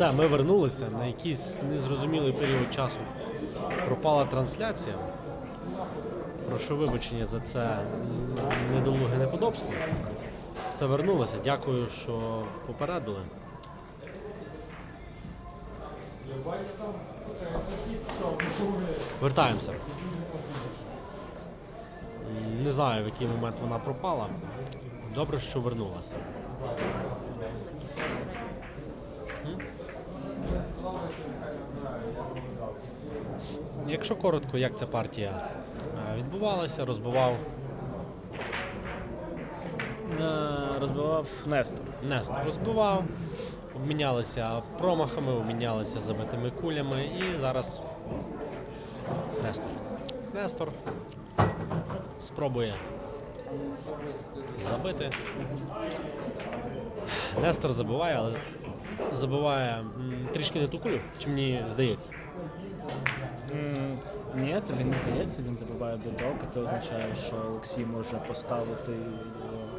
Все, ми вернулися на якийсь незрозумілий період часу. Пропала трансляція. Прошу вибачення за це недолуге неподобство. Все вернулося. Дякую, що попередили. Вертаємося. Не знаю, в який момент вона пропала. Добре, що вернулася. Якщо коротко, як ця партія е, відбувалася, розбивав Е, Розбивав Нестор. Нестор розбивав, обмінялися промахами, обмінялися забитими кулями і зараз Нестор. Нестор спробує забити. Нестор забиває, але забиває трішки не ту кулю, чи мені здається. Ні, тобі не здається, він забиває бідок, і це означає, що Олексій може поставити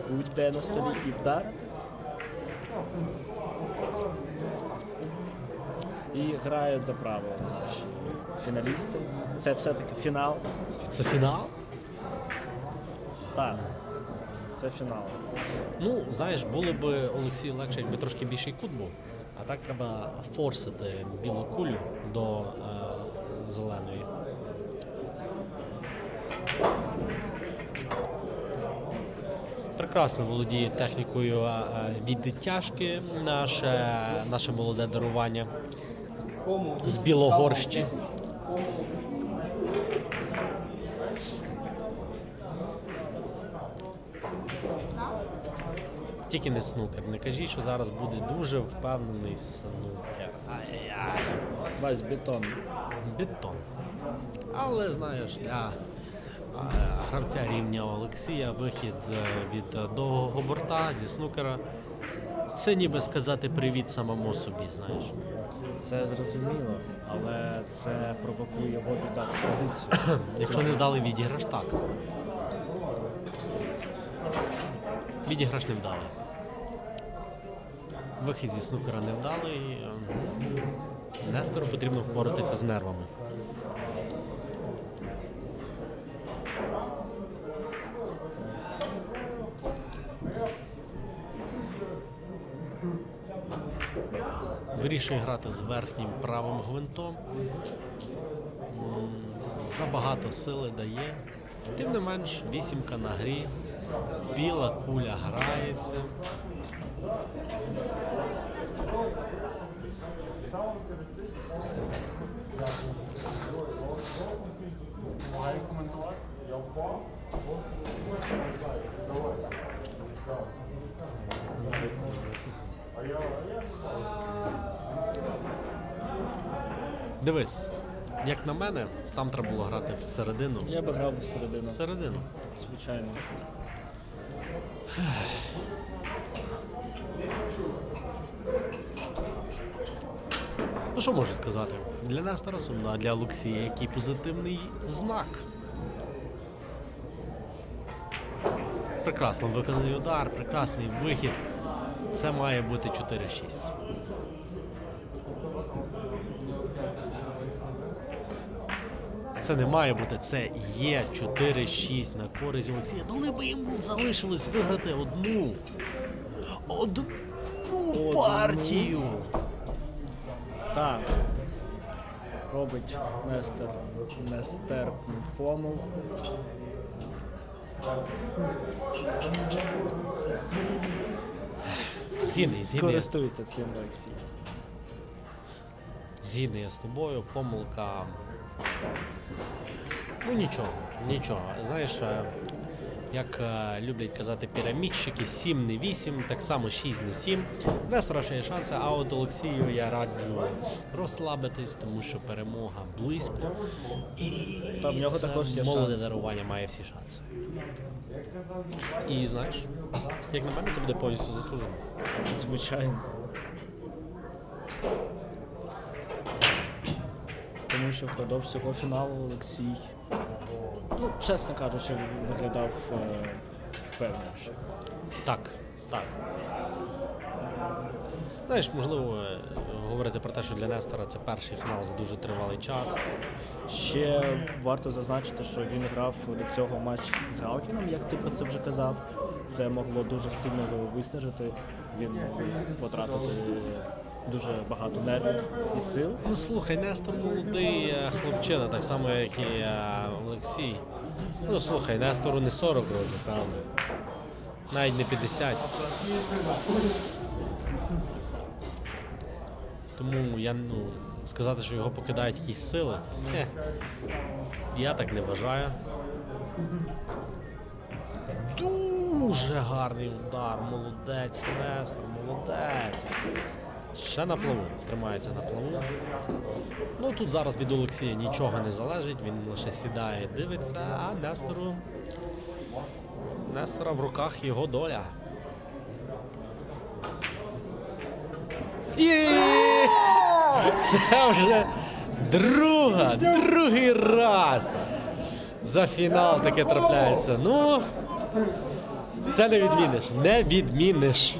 будь-де на столі і вдарити. І грають за правила наші фіналісти. Це все-таки фінал. Це фінал? Так, це фінал. Ну, знаєш, було б Олексію легше, якби трошки більший кут був. А так треба форсити білу кулю до е, зеленої. Прекрасно володіє технікою е, е, відтяжки наше, наше молоде дарування з Білогорщі. Тільки не снукер. Не кажіть, що зараз буде дуже впевнений снукер. Ай-яй. Вась бетон. Бетон. Але знаєш, для гравця рівня Олексія вихід е, від довгого борта зі снукера. Це ніби сказати привіт самому собі, знаєш. Це зрозуміло, але це провокує його віддати позицію. Якщо не вдалий відіграш, так. Відіграш не вдалий. Вихід зі снукера не вдалий. Ем, Нестору потрібно впоратися з нервами. Вирішує грати з верхнім правим гвинтом. Забагато сили дає. Тим не менш, вісімка на грі, біла куля грається. Дивись, як на мене, там треба було грати всередину. Я би грав всередину, Всередину. звичайно. Ну що можу сказати? Для Нестора сумна, а для Олексія який позитивний знак. Прекрасно виконаний удар, прекрасний вихід. Це має бути 4-6. Це не має бути, це є 4-6 на користь Олексія. Доли би йому залишилось виграти одну. Одну партію. Так. Робить Нестер нестерпну помилку. Згідний, згідний. Користується цим Олексій. Згідний я з тобою, помилка. Ну нічого, нічого. Знаєш, е, як е, люблять казати пірамідщики, 7 не 8, так само 6 не 7. Нестора ще шанси, а от Олексію я раджу розслабитись, тому що перемога близько. І Та в нього це також є молоде шанси. дарування має всі шанси. І знаєш, як на мене, це буде повністю заслужено. Звичайно. Тому що впродовж цього фіналу Олексій, ну, чесно кажучи, виглядав е, впевненіше. Так, так. Знаєш, можливо, е, говорити про те, що для Нестора це перший фінал за дуже тривалий час. Ще варто зазначити, що він грав до цього матч з Галкіном, як ти про це вже казав. Це могло дуже сильно його виснажити. Він мог потратити дуже багато нервів і сил. Ну слухай, Нестор молодий е, хлопчина, так само, як і е, Олексій. Ну слухай, Нестору не 40 років, правда. Навіть не 50. Тому я ну, сказати, що його покидають якісь сили. хе, я так не вважаю. Дуже гарний удар. Молодець, Нестор, молодець. Ще на плаву. Тримається на плаву. Ну тут зараз від Олексія нічого не залежить, він лише сідає, дивиться, а Нестору. Нестора в руках його доля. І це вже друга, другий раз. За фінал таке трапляється. Ну, це не відміниш. Не відміниш.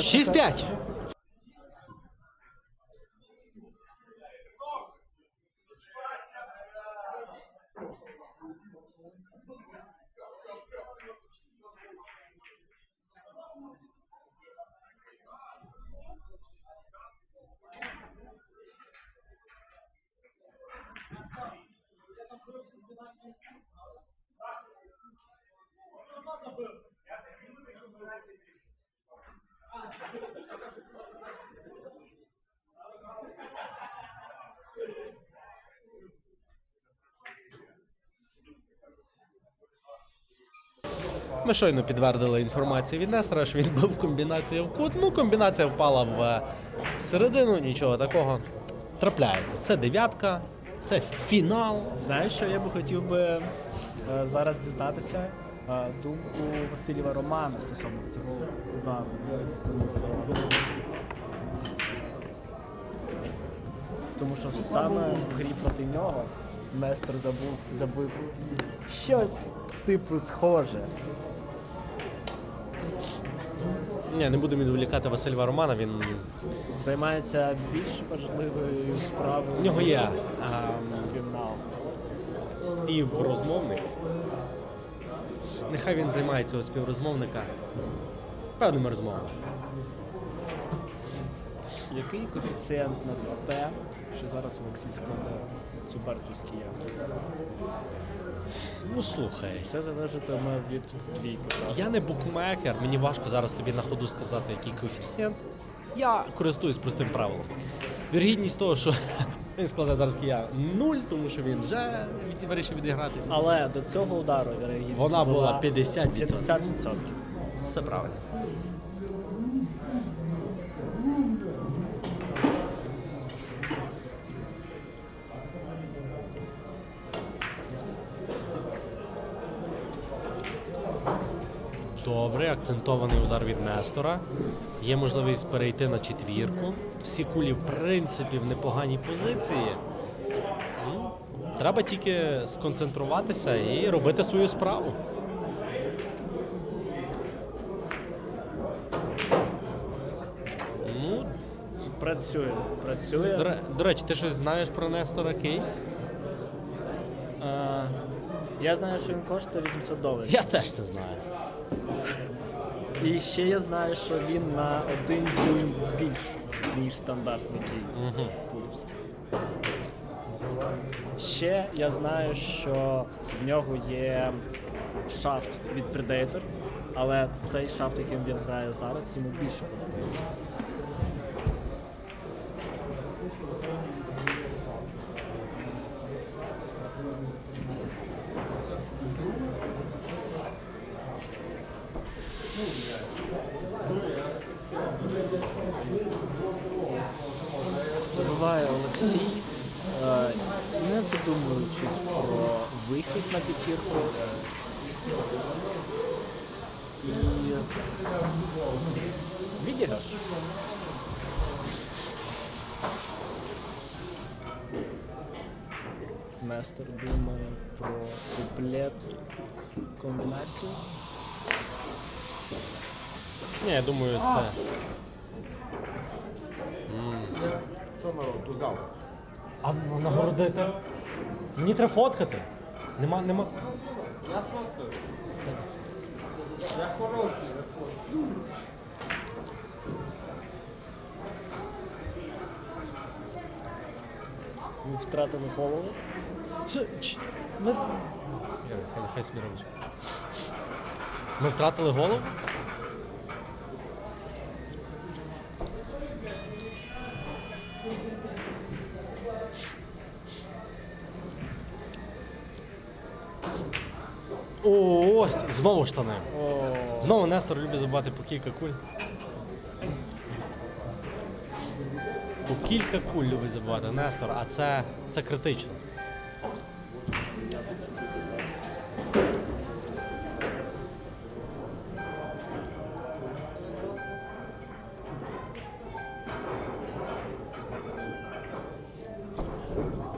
Ще 6-5. Ми щойно підтвердили інформацію від Нестора, що він був комбінація в кут. Ну, комбінація впала в е, середину, нічого такого. Трапляється. Це дев'ятка, це фінал. Знаєш, що я би хотів би е, зараз дізнатися думку Васильєва Романа стосовно цього удару. Тому що, саме в грі проти нього Нестор забув, забив щось типу схоже. Ні, не будемо відволікати Васильва Романа. Він Займається більш важливою справою. у нього є фінал. співрозмовник. Нехай він займає цього співрозмовника певними розмовами. Який коефіцієнт на те, що зараз Олексій складе цю партію з Києва? Ну слухай, Все залежатиме від двійки. правда? я не букмекер, мені важко зараз тобі на ходу сказати, який коефіцієнт. Я користуюсь простим правилом. Віргідність того, що він складе зараз кия нуль, тому що він вже від- вирішив відігратися. Але до цього удару вірогідність Вона була 50%. 50%. Все правильно. Добре, акцентований удар від Нестора. Є можливість перейти на четвірку. Всі кулі, в принципі, в непоганій позиції. Ну, Треба тільки сконцентруватися і робити свою справу. Ну, Працює. Працює. до, до речі, ти щось знаєш про Нестора Кей? Е, я знаю, що він коштує 800 доларів. Я теж це знаю. І ще я знаю, що він на один дюйм більш, ніж стандартний Угу. пулівський. Ще я знаю, що в нього є шафт від Predator, але цей шафт, яким він грає зараз, йому більше подобається. Забиває Олексій, е, не задумуючись про вихід на п'ятірку. І відіграш. Нестор думає про куплет комбінацію. Ні, я думаю, це Народ? Зал. А нагородити? Мені треба фоткати. Нема, нема. Я фоткаю. Я хороший, я фоткаю. Ви втратили голову. Ми... з- Хай, хай собі робить. Ми втратили голову? О, знову штани. Знову Нестор любить забивати по кілька куль. По кілька куль любить забивати Нестор, а це, це критично.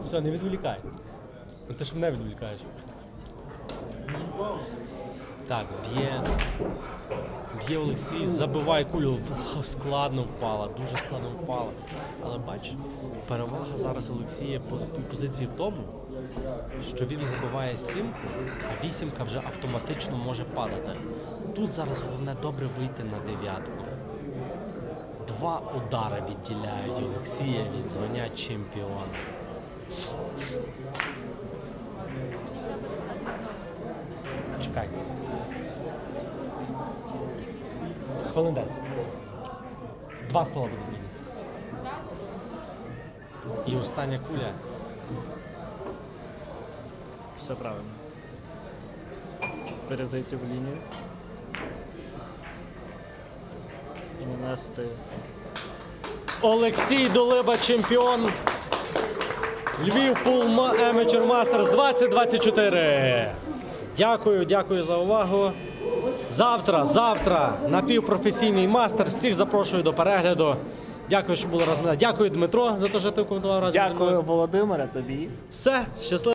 Все, не відволікай. Ну, Ти ж мене відволікаєш. Так, б'є. Б'є Олексій, забиває кулю. Складно впала, дуже складно впала. Але бач, перевага зараз Олексія по позиції в тому, що він забиває сімку, а вісімка вже автоматично може падати. Тут зараз головне добре вийти на дев'ятку. Два удари відділяють Олексія від звання чемпіона. Чекай. Хвилин 10. Два слова буде мені. І остання куля. все правильно. Перезайти в лінію. І нанести. Олексій Долиба, чемпіон. Львів Пулма Amateur Masters 2024. Дякую, дякую за увагу. Завтра, завтра напівпрофесійний мастер. Всіх запрошую до перегляду. Дякую, що були разом. Дякую, Дмитро, за те, що ти коментував разом зі мною. Дякую, Володимире, тобі. Все, щасливо.